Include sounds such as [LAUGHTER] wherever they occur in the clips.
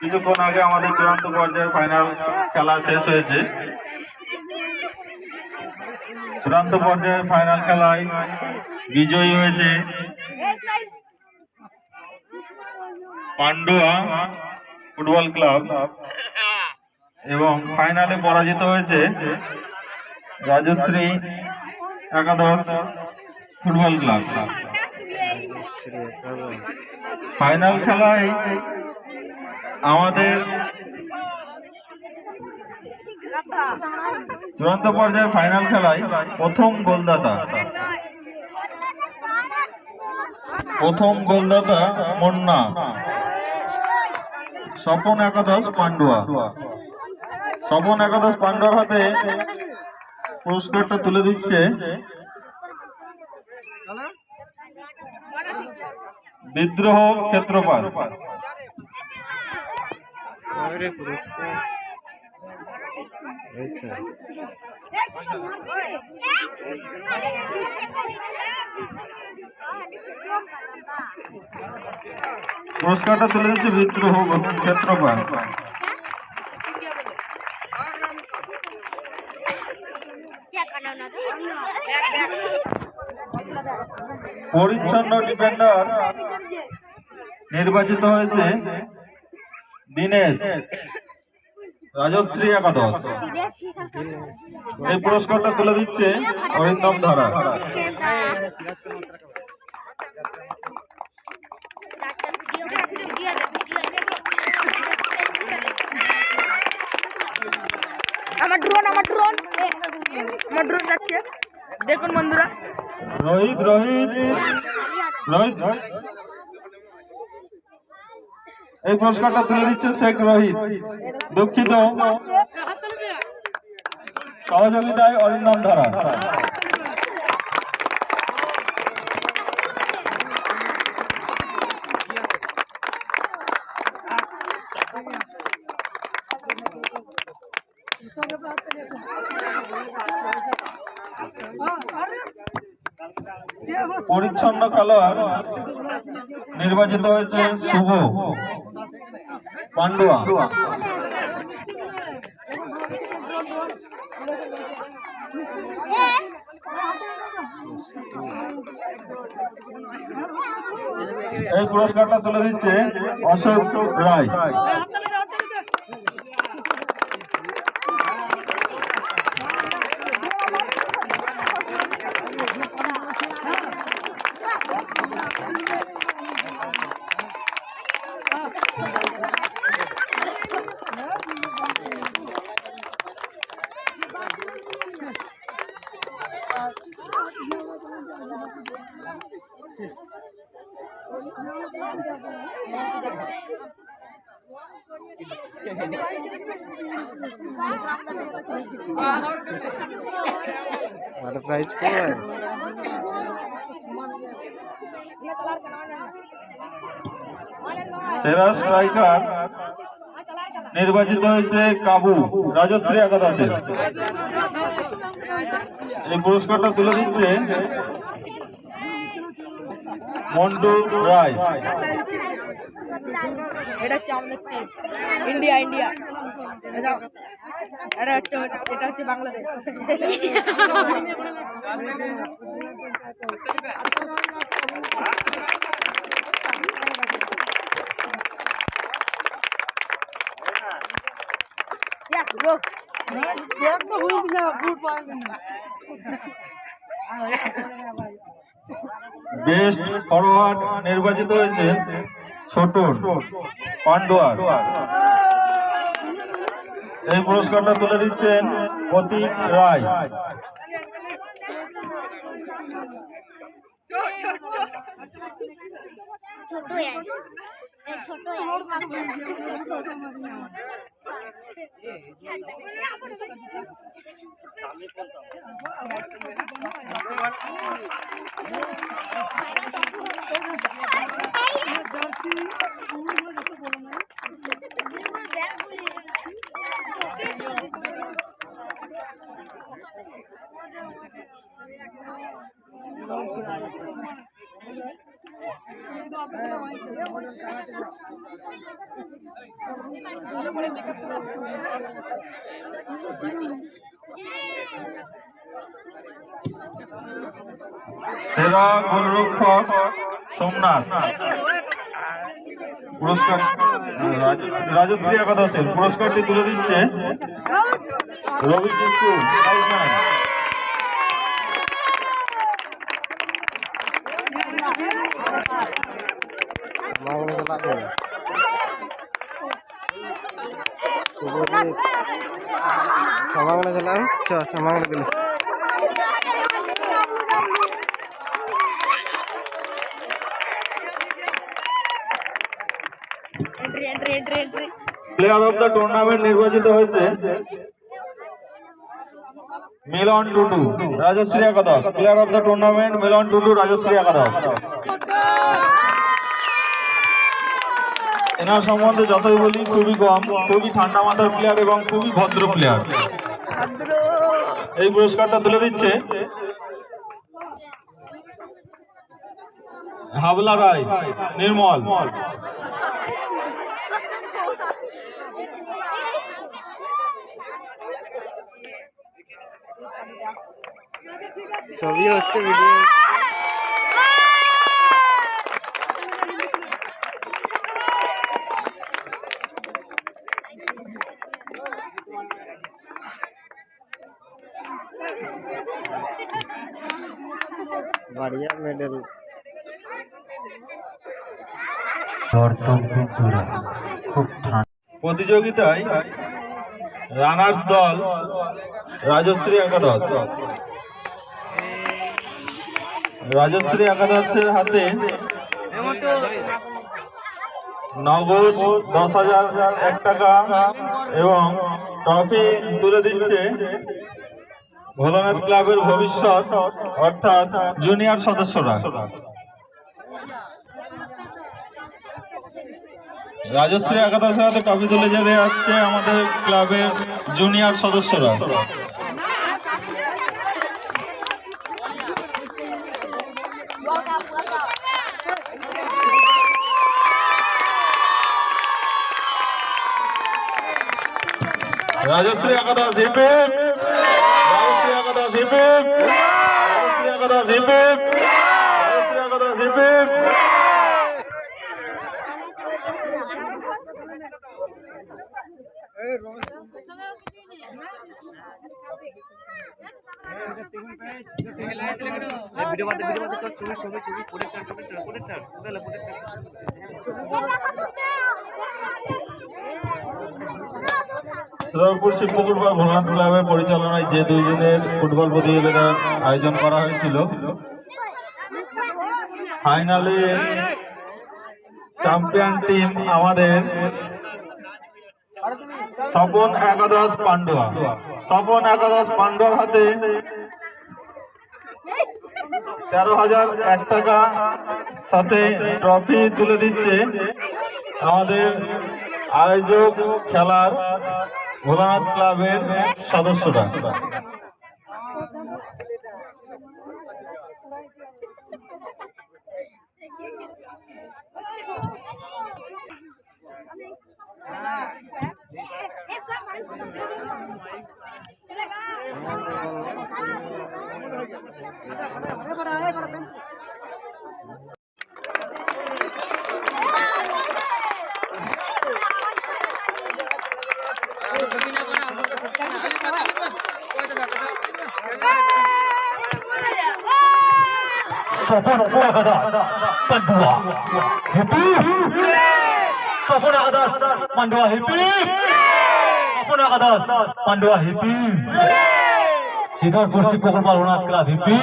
কিছুক্ষণ আগে আমাদের চূড়ান্ত পর্যায়ের ফাইনাল খেলা শেষ হয়েছে। চূড়ান্ত পর্যায়ের ফাইনাল খেলায় বিজয়ী হয়েছে পান্ডুয়া ফুটবল ক্লাব এবং ফাইনালে পরাজিত হয়েছে রাজশ্রী একাদশ ফুটবল ক্লাব। ফাইনাল খেলায় আমাদের চূড়ান্ত পর্যায়ে ফাইনাল খেলায় প্রথম গোলদাতা। প্রথম গোলদাতা মুন্না। স্বপন একাদশ পান্ডুয়া। স্বপন একাদশ পান্ডুয়ার হাতে পুরস্কারটা তুলে দিচ্ছে বিদ্রোহ ক্ষেত্রপাল। আরে পুরস্কার পুরস্কারটা তুলে দিচ্ছে বিদ্রোহ ক্ষেত্রপাল। পরিচ্ছন্ন ডিফেন্ডার নির্বাচিত হয়েছে দীনেশ। রাজশ্রী একাদশ। এই পুরস্কারটা তুলে দিচ্ছে অরিন্দম ধারা। আমার ড্রোন আমার ড্রোন আমার ড্রোন যাচ্ছে। দেখুন বন্ধুরা। রোহিত। রোহিত রোহিত। এই পুরস্কারটা তুলে দিচ্ছে শেখ রোহিত। দুঃখিত। সহযোগিতায় অরিন্দম ধারা। পরিচ্ছন্ন খেলোয়াড় নির্বাচিত হয়েছে শুভ। পান্ডুয়া। এই পুরস্কারটা তুলে দিচ্ছে অশোক রায়। সেরা স্ট্রাইকার নির্বাচিত হয়েছে কাবু রাজশ্রী আছে এই পুরস্কারটা তুলে দিচ্ছে মন্টু রায়। এটা হচ্ছে আমাদের ইন্ডিয়া ইন্ডিয়া এটা হচ্ছে এটা হচ্ছে Bangladesh. Yes, go. Best forward নির্বাচিত হয়েছে। ছোটন পান্ডোয়ার। এই পুরস্কারটা তুলে দিচ্ছেন প্রতীক রায়। ছোট সেবা গোলরক্ষক সোমনাথ। পুরস্কার রাজ- রাজশ্রী একাদশের পুরস্কারটি তুলে দিচ্ছে রবি সমাংলা দিলাম চ সমাংলা দিলাম প্লেয়ার অফ দ্য টুর্নামেন্ট নির্বাচিত হয়েছে মিলন টুডু, রাজশ্রী একাদশ। Player of the tournament Milan Tudu, Rajshree একাদশ। এনার সম্বন্ধে যতই বলি, খুবই কম, খুবই ঠান্ডা মাথার প্লেয়ার এবং খুবই ভদ্র প্লেয়ার এই পুরস্কারটা তুলে দিচ্ছে হাবলা রায়, নির্মল। ছবি হচ্ছে ভিডিও बढ़िया मेडल প্রতিযোগিতায় রানার্স দল রাজশ্রী একাদশ রাজশ্রী একাদশের হাতে নগদ দশ হাজার এক টাকা এবং ট্রফি তুলে দিচ্ছে ভোলানাথ ক্লাবের ভবিষ্যৎ, অর্থাৎ জুনিয়র সদস্যরা। রাজশ্রী একাদশের হাতে ট্রফি তুলে যেতে যাচ্ছে আমাদের ক্লাবের জুনিয়র সদস্যরা। রাজশ্রী একাদশ হিপে রাজশ্রী একাদশ হিপে রাজশ্রী একাদশ হিপে রাজশ্রী একাদশ হিপে ভিডিও বাদে ভিডিও বাদে চল ছবি ছবি ছবি পরে চার পরে চার পরে চার পরে চার শ্রীরামপুর শিবপুকুর বা ভোলানাথ ক্লাবের পরিচালনায় যে দুই দিনের ফুটবল প্রতিযোগিতার আয়োজন করা হয়েছিল। ফাইনালে চ্যাম্পিয়ন টিম আমাদের স্বপন একাদশ পান্ডুয়া। স্বপন একাদশ পান্ডুয়ার হাতে তেরো হাজার এক টাকা সাথে ট্রফি তুলে দিচ্ছে আমাদের আয়োজক খেলার ভোলানাথ ক্লাবের সদস্যরা। স্বপন একাদশ পান্ডুয়া হেপি স্বপন একাদশ পান্ডুয়া হেপি স্বপন একাদশ পান্ডুয়া হেপি শিকার পশ্চিম প্রকল্প রঘুনাথ ক্লাব হেপি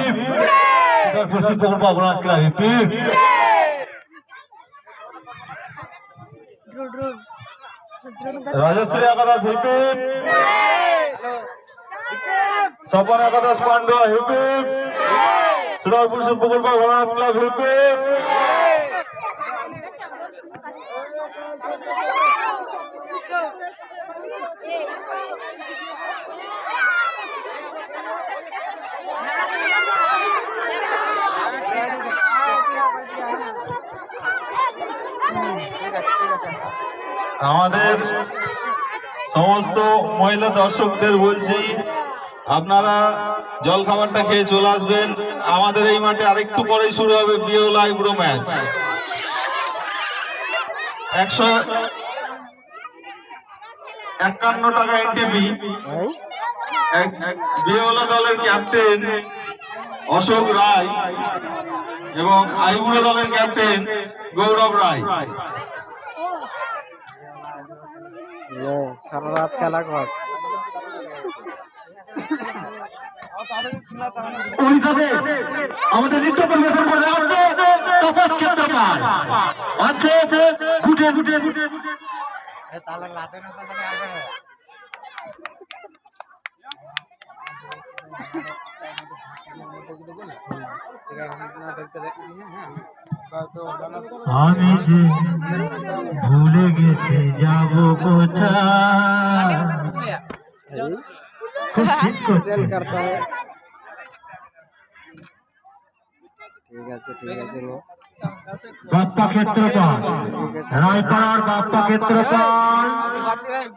শিকার পশ্চিম প্রকল্প রঘুনাথ ক্লাব হেপি রাজশ্রী একাদশ হিপি স্বপন একাদশ পান্ডুয়া হিপি আমাদের সমস্ত মহিলা দর্শকদের বলছি আপনারা জল খাবারটা খেয়ে চলে আসবেন। আমাদের এই মাঠে আরেকটু পরেই শুরু হবে বিওলা আইব্রো ম্যাচ। একশো একান্ন টাকা এনটিপি বিওলা দলের ক্যাপ্টেন অশোক রায় এবং আইবুড়ো দলের ক্যাপ্টেন গৌরব রায়। সারা রাত খেলা কর ওইভাবে আমাদের নৃত্য পরিবেশন করে ক্ষেত্রপাল আমি যে ভুলে গেছি যাব কোথায়? খুব ঠিক করছে ঠিক আছে ঠিক আছে। বাপ্পা ক্ষেত্রপাল রায়পাড়ার বাপ্পা ক্ষেত্রপাল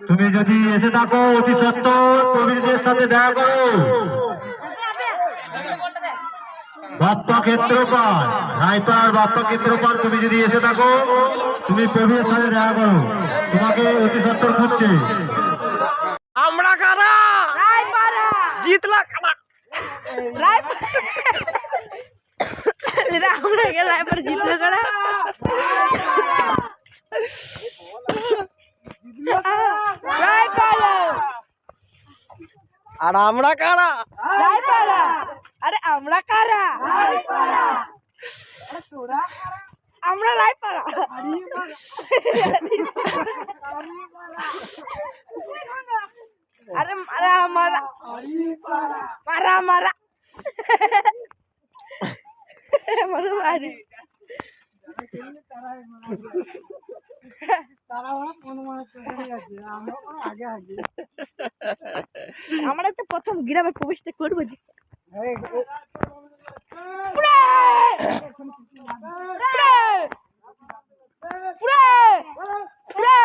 তুমি যদি এসে থাকো অতি সত্তর প্রবীরদের সাথে দেখা করো। বাপ্পা ক্ষেত্রপাল রায়পাড়ার বাপ্পা ক্ষেত্রপাল তুমি যদি এসে থাকো তুমি প্রবীরের সাথে দেখা করো। তোমাকে অতি সত্তর খুঁজছে আমরা কারা? রায়পাড়া। জিতলা কারা? রায়পাড়া। এটা আমরা গেলে রায়পাড়া জিতলো করে রায়পাড়া আর আমরা কারা রায়পাড়া আরে আমরা কারা আমরা রায়পাড়া আরে মারা মারা মারা মারা মারা মারি [LAUGHS] আমরা তো প্রথম গ্রামে প্রবেশটা করব যে পুরে! পুরে! পুরে! পুরে! পুরে!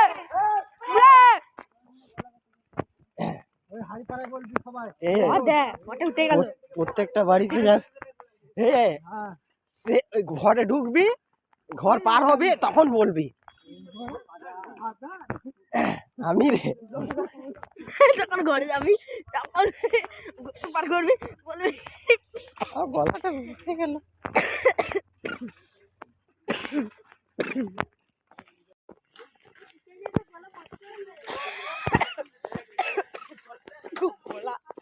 এ ও দেখ, ওটা উঠে গেল। প্রত- প্রত্যেকটা বাড়িতে যা এ সে ওই ঘরে ঢুকবি ঘর পার হবে তখন বলবি। আমি রে। যখন ঘরে যাবি তখন পার করবি বলবি। গলাটা ভেসে গেল। খুব গলা।